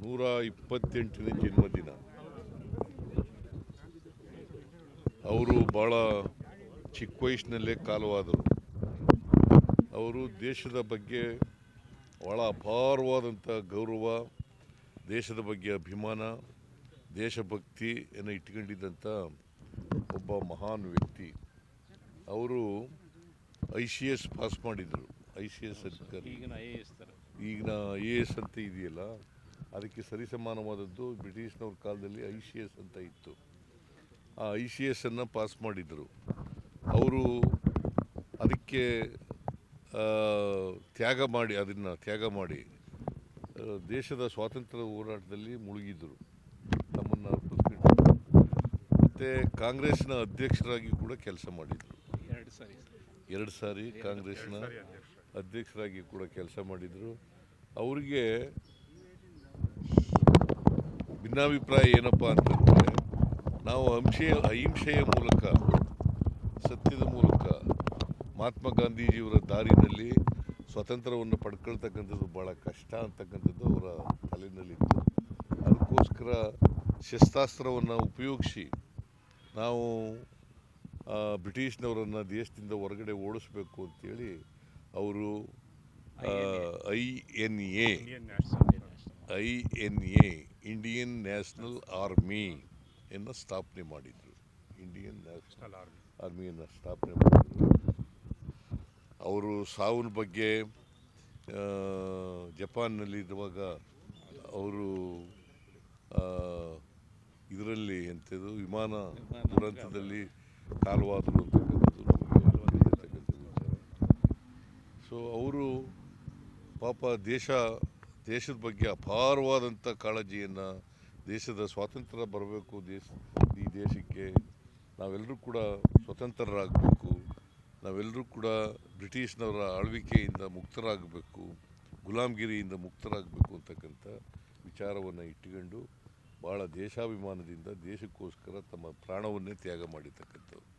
ನೂರ ಇಪ್ಪತ್ತೆಂಟನೇ ಜನ್ಮದಿನ. ಅವರು ಭಾಳ ಚಿಕ್ಕ ವಯಸ್ಸಿನಲ್ಲೇ ಕಾಲವಾದರು. ಅವರು ದೇಶದ ಬಗ್ಗೆ ಭಾಳ ಅಪಾರವಾದಂಥ ಗೌರವ ದೇಶದ ಬಗ್ಗೆ ಅಭಿಮಾನ ದೇಶಭಕ್ತಿಯನ್ನು ಇಟ್ಕೊಂಡಿದ್ದಂಥ ಒಬ್ಬ ಮಹಾನ್ ವ್ಯಕ್ತಿ. ಅವರು ಐ ಸಿ ಎಸ್ ಪಾಸ್ ಮಾಡಿದರು ಐ ಸಿ ಎಸ್ ಅಧಿಕಾರಿ ಈಗಿನ ಐ ಎ ಎಸ್ ಈಗಿನ ಐ ಎ ಎಸ್ ಅಂತ ಇದೆಯಲ್ಲ? ಅದಕ್ಕೆ ಸರಿಸಮಾನವಾದದ್ದು ಬ್ರಿಟಿಷ್ನವ್ರ ಕಾಲದಲ್ಲಿ ಐ ಸಿ ಎಸ್ ಅಂತ ಇತ್ತು. ಆ ಐ ಸಿ ಎಸ್ ಅನ್ನು ಪಾಸ್ ಮಾಡಿದರು. ಅವರು ಅದಕ್ಕೆ ಆ, ತ್ಯಾಗ ಮಾಡಿ ಅದನ್ನು ತ್ಯಾಗ ಮಾಡಿ ದೇಶದ ಸ್ವಾತಂತ್ರ್ಯ ಹೋರಾಟದಲ್ಲಿ ಮುಳುಗಿದ್ರು. ತಮ್ಮನ್ನು ಅರ್ಪಿಸ್ಬಿಟ್ಟು ಮತ್ತು ಕಾಂಗ್ರೆಸ್ನ ಅಧ್ಯಕ್ಷರಾಗಿ ಕೂಡ ಕೆಲಸ ಮಾಡಿದರು. ಎರಡು ಸಾರಿ ಎರಡು ಸಾರಿ ಕಾಂಗ್ರೆಸ್ನ ಅಧ್ಯಕ್ಷರಾಗಿ ಕೂಡ ಕೆಲಸ ಮಾಡಿದರು. ಅವರಿಗೆ ಭಿನ್ನಾಭಿಪ್ರಾಯ ಏನಪ್ಪ ಅಂತಂದರೆ ನಾವು ಅಂಶೆಯ ಅಹಿಂಸೆಯ ಮೂಲಕ ಸತ್ಯದ ಮೂಲಕ ಮಹಾತ್ಮ ಗಾಂಧೀಜಿಯವರ ದಾರಿನಲ್ಲಿ ಸ್ವಾತಂತ್ರ್ಯವನ್ನು ಪಡ್ಕೊಳ್ತಕ್ಕಂಥದ್ದು ಭಾಳ ಕಷ್ಟ ಅಂತಕ್ಕಂಥದ್ದು ಅವರ ತಲೆಯಲ್ಲಿತ್ತು ಅದಕ್ಕೋಸ್ಕರ ಶಸ್ತ್ರಾಸ್ತ್ರವನ್ನು ಉಪಯೋಗಿಸಿ ನಾವು ಬ್ರಿಟಿಷ್ನವರನ್ನು ದೇಶದಿಂದ ಹೊರಗಡೆ ಓಡಿಸ್ಬೇಕು ಅಂತೇಳಿ ಅವರು I N A. I N A Indian National Army ಎನ್ನು ಸ್ಥಾಪನೆ ಮಾಡಿದರು. ಇಂಡಿಯನ್ ನ್ಯಾಷನಲ್ ಆರ್ಮಿ ಆರ್ಮಿಯನ್ನು ಸ್ಥಾಪನೆ ಮಾಡಿದರು. ಅವರು ಸಾವಿನ ಬಗ್ಗೆ ಜಪಾನ್ನಲ್ಲಿ ಜಪಾನ್ನಲ್ಲಿರುವಾಗ ಅವರು ಇದರಲ್ಲಿ ಎಂಥದ್ದು ವಿಮಾನ ದುರಂತದಲ್ಲಿ ಕಾಲವಾದರು ಅಂತಕ್ಕಂಥದ್ದು ನಮಗೆ ಸೊ ಅವರು ಪಾಪ ದೇಶ ದೇಶದ ಬಗ್ಗೆ ಅಪಾರವಾದಂಥ ಕಾಳಜಿಯನ್ನು ದೇಶದ ಸ್ವಾತಂತ್ರ್ಯ ಬರಬೇಕು ದೇಶ, ಈ ದೇಶಕ್ಕೆ. ನಾವೆಲ್ಲರೂ ಕೂಡ ಸ್ವತಂತ್ರರಾಗಬೇಕು. ನಾವೆಲ್ಲರೂ ಕೂಡ ಬ್ರಿಟಿಷ್ನವರ ಆಳ್ವಿಕೆಯಿಂದ ಮುಕ್ತರಾಗಬೇಕು ಗುಲಾಮಗಿರಿಯಿಂದ ಮುಕ್ತರಾಗಬೇಕು ಅಂತಕ್ಕಂಥ ವಿಚಾರವನ್ನು ಇಟ್ಟುಕೊಂಡು ಭಾಳ ದೇಶಾಭಿಮಾನದಿಂದ ದೇಶಕ್ಕೋಸ್ಕರ ತಮ್ಮ ಪ್ರಾಣವನ್ನೇ ತ್ಯಾಗ ಮಾಡಿರ್ತಕ್ಕಂಥವ್ರು.